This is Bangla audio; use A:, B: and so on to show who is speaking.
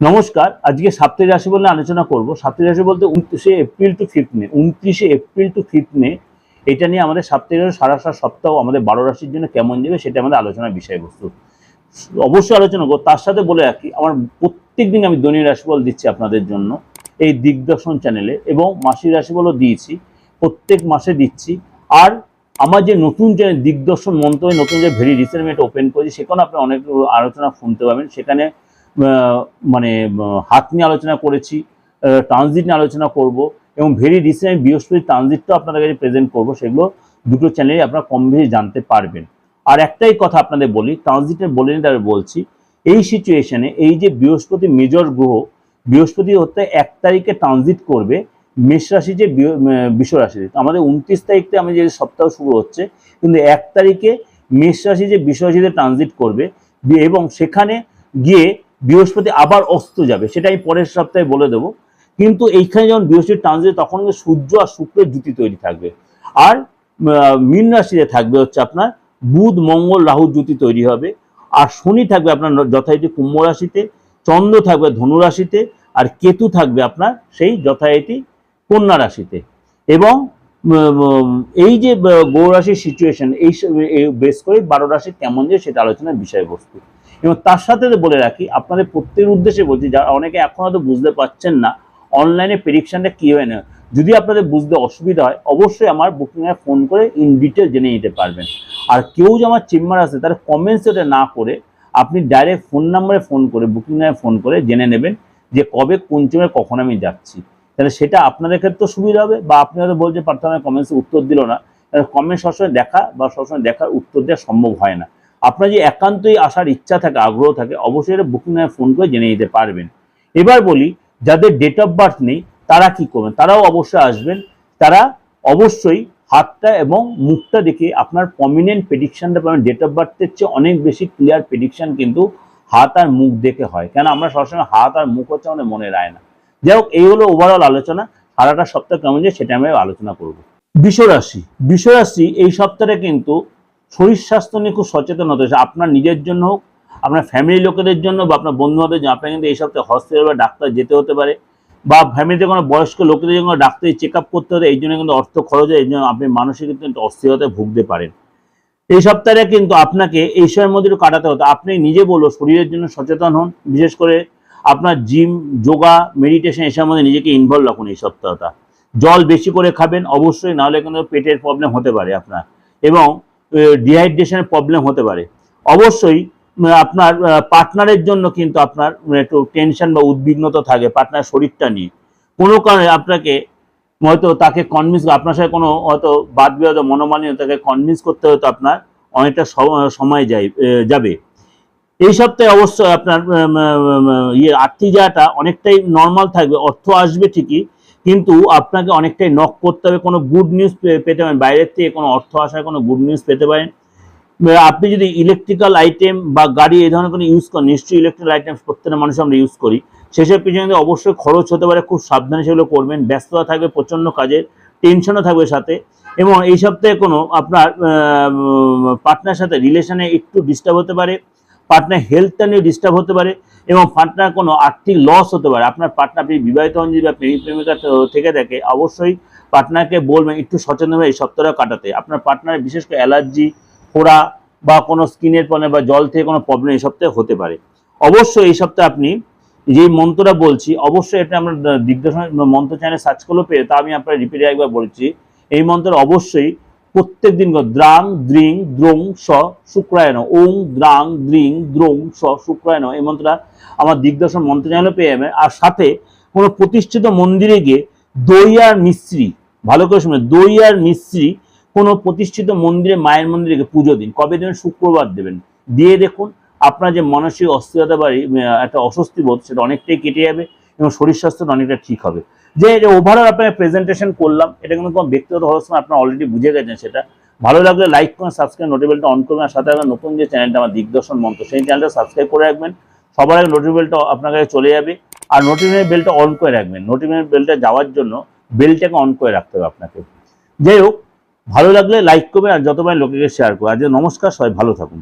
A: নমস্কার, আজকে সাপ্তাহিক রাশি বলে আলোচনা করব। সাপ্তাহিক রাশি বলতে উনত্রিশে এপ্রিল টু ফিফথ মে। উনত্রিশে এপ্রিল টু ফিফথ মে, এটা নিয়ে আমাদের সাপ্তাহিক রাশি সারা সারা সপ্তাহ আমাদের বারো রাশির জন্য কেমন যাবে সেটা আমাদের আলোচনার বিষয়বস্তু। অবশ্যই আলোচনা করব। তার সাথে বলে রাখি, আমার প্রত্যেক দিন আমি দৈনিক রাশিফল দিচ্ছি আপনাদের জন্য এই দিগদর্শন চ্যানেলে এবং মাসিক রাশিফলও দিয়েছি, প্রত্যেক মাসে দিচ্ছি। আর আমার যে নতুন যে দিগদর্শন মন্ত্রণে নতুন যে ভেরি রিসেন্ট ওপেন করেছি সেখানে আপনি অনেক আলোচনা শুনতে পাবেন। সেখানে মানে হাত নিয়ে আলোচনা করেছি ট্রানজিট নিয়ে আলোচনা করব এবং ভেরি রিসেন্ট বৃহস্পতি ট্রানজিটটাও আপনাদের কাছে প্রেজেন্ট করব সেগুলো দুটো চ্যানেলে আপনারা কম বেশি জানতে পারবেন। আর একটাই কথা আপনাদের বলি ট্রানজিটের বলে নিতে আমি বলছি এই সিচুয়েশনে এই যে বৃহস্পতি মেজর গ্রহ বৃহস্পতি হতে এক তারিখে ট্রানজিট করবে মেষ রাশি যে বৃহ- আহ, বৃষ রাশি আমাদের উনত্রিশ তারিখ থেকে আমি যে সপ্তাহ শুরু হচ্ছে কিন্তু এক তারিখে মেষ রাশি যে বৃষ রাশিতে ট্রানজিট করবে এবং সেখানে গিয়ে বৃহস্পতি আবার অস্ত যাবে সেটা আমি পরের সপ্তাহে বলে দেবো। কিন্তু এইখানে যখন বৃহস্পতি ট্রানজিট তখন সূর্য আর শুক্রের জুতি তৈরি থাকবে। আর মীন রাশিতে থাকবে হচ্ছে আপনার বুধ মঙ্গল রাহু জুতি তৈরি হবে। আর শনি থাকবে আপনার যথারীতি কুম্ভ রাশিতে চন্দ্র থাকবে ধনু রাশিতে আর কেতু থাকবে আপনার সেই যথারীতি কন্যা রাশিতে। এবং এই যে আহ, গৌর রাশির সিচুয়েশন এই বেশ করে বারো রাশি কেমন যে সেটা আলোচনার বিষয়বস্তু। এবং তার সাথে বলে রাখি, আপনাদের প্রত্যেকের উদ্দেশ্যে বলছি, যারা অনেকে এখন হয়তো বুঝতে পারছেন না অনলাইনে প্রেডিকশনটা কী হয় না, যদি আপনাদের বুঝতে অসুবিধা হয়, অবশ্যই আমার বুকিংয়ে ফোন করে ইন ডিটেল জেনে নিতে পারবেন। আর কেউ যে আমার চেম্বার আছে তারা কমেন্টস না করে আপনি ডাইরেক্ট ফোন নাম্বারে ফোন করে বুকিং ফোন করে জেনে নেবেন যে কবে, কোন চেম্বারে কখন আমি যাচ্ছি। তাহলে সেটা আপনাদের ক্ষেত্রে সুবিধা হবে বা আপনি হয়তো বলতে পারতেন কমেন্টসে উত্তর দিল না কমেন্ট সবসময় দেখা বা সবসময় দেখার উত্তর দেওয়া সম্ভব হয় না। আপনার যে একান্তই আসার ইচ্ছা থাকে, আগ্রহ থাকে, অবশ্যই এটা বুকিং ফোন করে জেনে নিতে পারবেন। এবার বলি, যাদের ডেট অফ বার্থ নেই, তারা কি করবেন? তারাও অবশ্যই আসবেন। তারা অবশ্যই হাতটা এবং মুখটা দেখে আপনার প্রমিনেন্ট প্রেডিকশানটা পাবেন। ডেট অফ বার্থের চেয়ে অনেক বেশি ক্লিয়ার প্রেডিকশন কিন্তু হাত আর মুখ দেখে হয়। কেন আমরা সবসময় হাত আর মুখ হচ্ছে আমাদের মনে রায় না যাই হোক, এই হলো ওভারঅল আলোচনা। সারাটা সপ্তাহ কেমন যায় সেটা আমি আলোচনা করব। বিশ্বরাশি। বিশ্বরাশি এই সপ্তাহে কিন্তু শরীর স্বাস্থ্য নিয়ে খুব সচেতন হতে হবে। আপনার নিজের জন্য হোক, আপনার ফ্যামিলি লোকেদের জন্য বা আপনার বন্ধুবান্ধবের জন্য। আপনার কিন্তু এই সপ্তাহে হসপিটাল বা ডাক্তার যেতে হতে পারে। বা ফ্যামিলিতে কোনো বয়স্ক লোকেদের জন্য ডাক্তারি চেক আপ করতে হতে এই জন্য কিন্তু অর্থ খরচ হয়। এই জন্য আপনি মানসিক কিন্তু অস্থিরতায় ভুগতে পারেন। এই সপ্তাহে কিন্তু আপনাকে এই সময়ের মধ্যে কাটাতে হতো আপনি নিজে বলো শরীরের জন্য সচেতন হন। বিশেষ করে আপনার জিম যোগা মেডিটেশন এসবের মধ্যে নিজেকে ইনভলভ রাখুন এই সপ্তাহটা। জল বেশি করে খাবেন, অবশ্যই। নাহলে কিন্তু পেটের প্রবলেম হতে পারে আপনার। এবং ডিহাইড্রেশনের প্রবলেম হতে পারে। অবশ্যই আপনার পার্টনারের জন্য কিন্তু আপনার একটু টেনশন বা উদ্বিগ্নতা থাকে পার্টনার শরীরটা নিয়ে। কোনো কারণে আপনাকে হয়তো তাকে কনভিন্স আপনার সাথে কোনো হয়তো বাদ বিবাদ মনোমালিন্য তাকে কনভিন্স করতে হয়তো আপনার অনেকটা সময় আহ, যাবে। এই সপ্তাহে অবশ্যই আপনার ইয়ে আর্থিক জায়গাটা অনেকটাই নর্মাল থাকবে। অর্থ আসবে ঠিকই কিন্তু আপনাকে অনেকটাই নক করতে হবে। কোনো গুড নিউজ পেতে পারেন। বাইরের থেকে কোনো অর্থ আসার কোনো গুড নিউজ পেতে পারেন। আপনি যদি ইলেকট্রিক্যাল আইটেম বা গাড়ি এই ধরনের কোনো ইউজ করেন, নিশ্চয়ই ইলেকট্রিক্যাল আইটেম প্রত্যেকটা মানুষ আমরা ইউজ করি। সেসব পিছনে অবশ্যই খরচ হতে পারে। খুব সাবধানে সেগুলো করবেন। ব্যস্ততা থাকবে, প্রচণ্ড কাজের টেনশনও থাকবে সাথে। এবং এই সপ্তাহে কোনো আপনার পার্টনার সাথে রিলেশনে একটু ডিস্টার্ব হতে পারে। পার্টনার হেলথটা নিয়ে ডিস্টার্ব হতে পারে। এবং পার্টনার কোনো আর্থিক লস হতে পারে। আপনার পার্টনার আপনি বিবাহিত হন যদি বা প্রেমিক প্রেমিকা থেকে থাকে, অবশ্যই পার্টনারকে বলবেন একটু সচেতন হয়ে এই সপ্তাহটা কাটাতে। আপনার পার্টনারের বিশেষ করে অ্যালার্জি ফোড়া বা কোনো স্কিনের প্রবলেম বা জল থেকে কোনো প্রবলেম এই সপ্তাহে হতে পারে। অবশ্যই এই সপ্তাহে আপনি যে মন্ত্রটা বলছি, অবশ্যই এটা আমরা দিগদর্শন মন্ত্র চ্যানেলে সার্চ করলেও পেয়ে তা আমি আপনার রিপিটে একবার বলছি। এই মন্ত্র অবশ্যই প্রত্যেক দিন দ্রাং দ্রিং দ্রোং স শুক্রায়ন। ওং দ্রাং দ্রিং দ্রোং স শুক্রায়ন এই মন্ত্রটা আমার দিগদর্শন মন্ত্র চ্যানেলে পেয়ে যাবেন আর সাথে কোনো প্রতিষ্ঠিত মন্দিরে গিয়ে দই আর মিস্ত্রি ভালো করে শুনে দই আর মিস্ত্রি কোনো প্রতিষ্ঠিত মন্দিরে মায়ের মন্দিরে গিয়ে পুজো দিন। কবে দেবেন? শুক্রবার দেবেন। দিয়ে দেখুন আপনার যে মানসিক অস্থিরতা বা এই, আহ, একটা অস্বস্তি বোধ সেটা অনেকটাই কেটে যাবে। এবং শরীর স্বাস্থ্যটা অনেকটা ঠিক হবে। যে ওভারঅল আপনার প্রেজেন্টেশন করলাম, এটা কিন্তু কোনো ব্যক্তিগত সময় আপনারা অলরেডি বুঝে গেছেন সেটা। ভালো লাগলে লাইক করুন সাবস্ক্রাইব নোটিফিকেশনটা অন করবেন আর সাথে আমার নতুন যে চ্যানেলটা আমার দিগদর্শন মন্ত্র, সেই চ্যানেলটা সাবস্ক্রাইব করে রাখবেন। সবার আগে নোটিফিকেশনটা আপনার কাছে চলে যাবে, আর নোটিফিকেশন বেলটা অন করে রাখবেন। নোটিফিকেশন বেলটা যাওয়ার জন্য বেলটাকে অন করে রাখতে হবে আপনাকে। যাই হোক, ভালো লাগলে লাইক করবেন, আর যতবার লোকেকে শেয়ার করবেন আর যে নমস্কার, সবাই ভালো থাকুন।